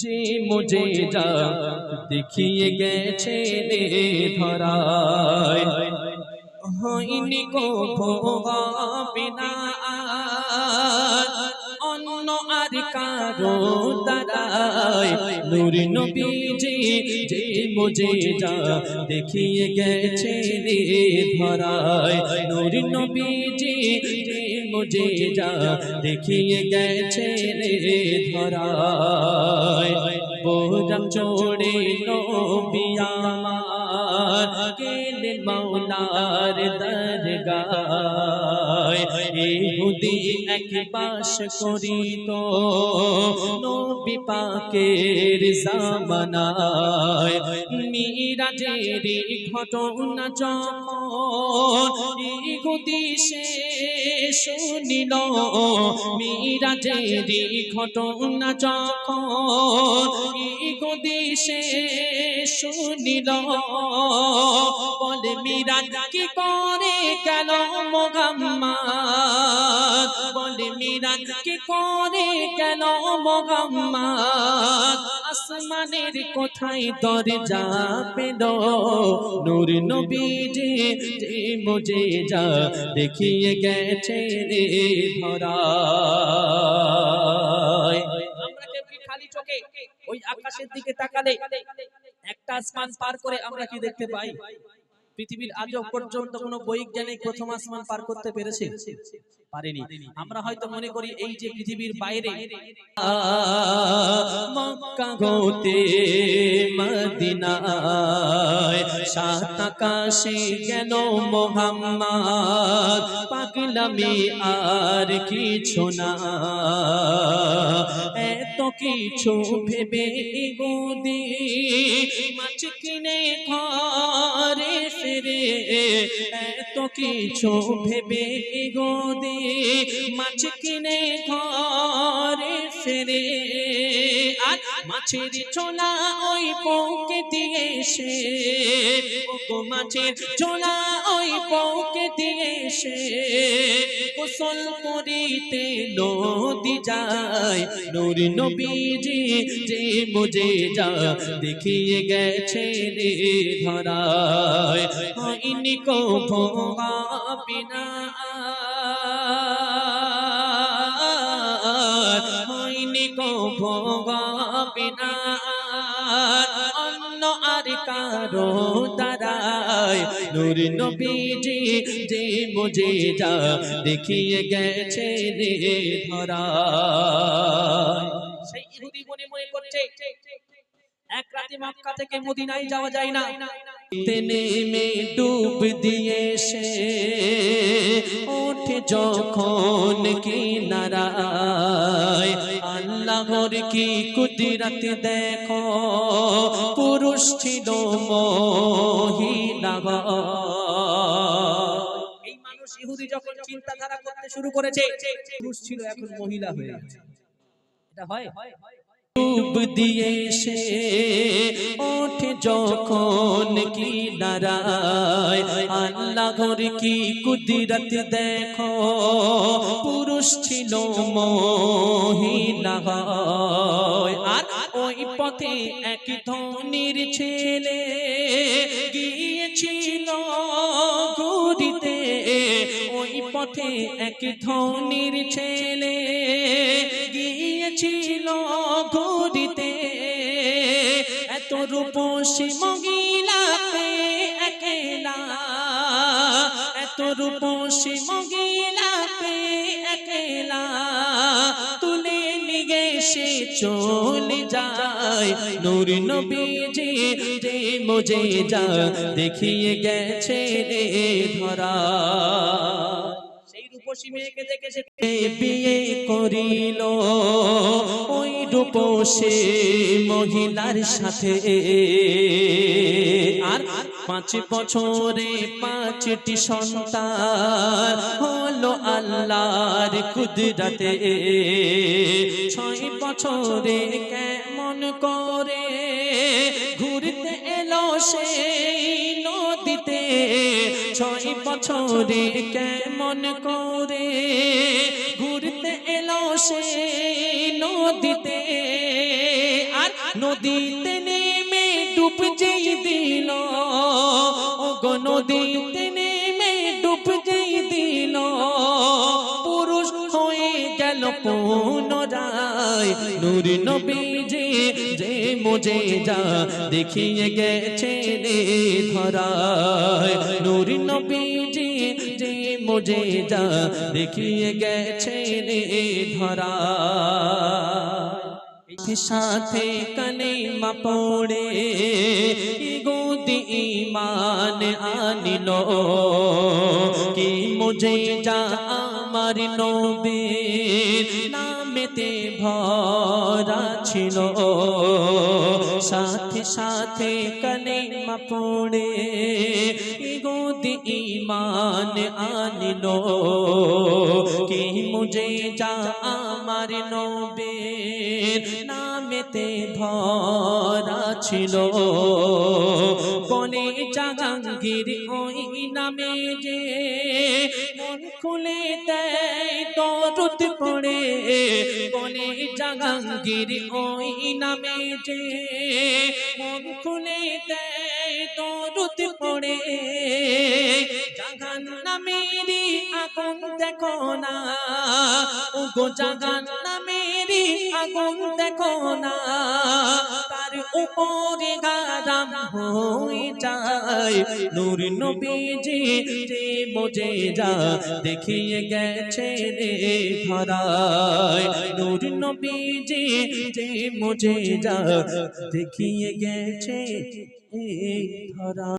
যে মুঝে যা দেখিয়ে গেছে রে ধরায় হইনি কো ভোগা বিনা অন্য আর কারও দ্বারায় নূর নবীজি যে মুঝে যা দেখিয়ে গেছে রে ধরায় নূর নবীজি মুঝে যা দেখিয়ে গেছে রে ধরায়। বোরাম চোড়ে নবী আমার গেলে মাওলার দরগায়। ইহুদি এক বাস করিত। নবী পাকের জামানায় মিরাজের ঘটনা যখন ইহুদি সে শুনিল, মিরাজের ঘটনা যখন সে শুনিল বলে মিরাজ কি করে গেল মোহাম্মদ? বলে মিরাজ কি করে গেল মোহাম্মদ? আসমানের কোথায় দরজা পেল? নূর নবীজি যে মুজে যা দেখিয়ে গেছে রে ধরা। আমরা কেউ কি খালি চোখে, ওই আকাশের দিকে তাকালে একটা আসমান পার করে আমরা কি দেখতে পাই? পৃথিবীর আজও পর্যন্ত কোনো বৈজ্ঞানিক প্রথম আসমান পার করতে পেরেছে? পারেনি। আমরা হয়তো মনে করি এই যে পৃথিবীর বাইরে মক্কা হতে মদিনায় সাত আকাশে গেল মোহাম্মদ পাগলামি আর কিছু না। এত কিছু ভেবে গোদি মাছ কিনে ঘরে ফিরে এত কিছু ভেবে গোদে মাছ কিনে ঘরে ফিরে আর মাছের ছোলা ওই পৌকে দিয়ে সে ও মাছের ছোলা ওই পৌকে দিয়ে সে গোসল করিতে নদী যায়। নূর নবীজি যে মুজে যা, দেখিয়ে গেছে রে ধরায়। হইনি কো ভোগা বিনা বিনা অন্য আর কারও দ্বারায় নূর নবীজি যে মুজে যা, দেখিয়ে গেছে রে ধরা সেই ইহুদি মনে মনে করছে, এক রাতে মক্কা থেকে মদিনায় যাওয়া যায় না। তেনে মে ডুব দিয়ে সে ওঠে যখন কিনারায়, আল্লাহর কি কুদরত দেখো? পুরুষ ছিল মহিলা। এই মানুষ ইহুদি যখন চিন্তাধারা করতে শুরু করেছে, পুরুষ ছিল এখন মহিলা হয়ে গেছে। এটা হয়? ডুব দিয়ে সে ওঠে যখন কি নারায় আল্লাহর কি কুদরত দেখো, পুরুষ ছিল মহিলা আর ওই পথে এক ধনির ছেলে গিয়েছিল। পথে এক ধনির ছেলে। গিয়েছিল ঘুরিতে এত রূপসী মহিলাকে একলা। এত রূপসী মহিলাকে একলা। তুলে নিয়ে সে চলে যায়। নূর নবীজি যে মুজে যা দেখিয়ে গেছে রে ধরা। রূপসী মেয়েকে দেখে সে বিয়ে করিল। ওই রূপসী মহিলার সাথে। আর পাঁচ বছরে পাঁচটি সন্তান হলো আল্লাহর কুদরতে। ছয় বছরে কেমন করে ঘুরতে এলো সেই নদীতে। ছয় বছরে কেমন করে ঘুরতে এলো সে নদীতে। আর নদীতে নেমে ডুব যেই দিল ও নদীতে নূর নবীজি যে মোজে যা দেখিয়ে গেছে রে ধরায়। নূর নবীজি যে মোজে যা দেখিয়ে গেছে রে ধরায়। সাথে কানে মা পড়ে ইমান আনিল। কি মুঝে যা আমার নবীর নামেতে ভরা ছিল। সাথে সাথে কানে মাপড়ে গোদি ইমান আনিল। কি মুঝে যা আমার নবীর নামেতে ভরা ছিল। বনে জাহাঙ্গীর ওই নামে যে মন খুলে দেয়, দরদ পড়ে। বনে জাহাঙ্গীর ওই নামে যে মন খুলে দেয়, দরদ পড়ে। জাহান নামেরি আগুন দেখো না। ও গো জাগান আগুন দেখো না, তার উপরে গারাম হয়ে যায়। নূর নবীজি যে মোজে যা, দেখিয়ে গেছে রে ধরায়। নূর নবীজি যে মোজে যা, দেখিয়ে গেছে ধরা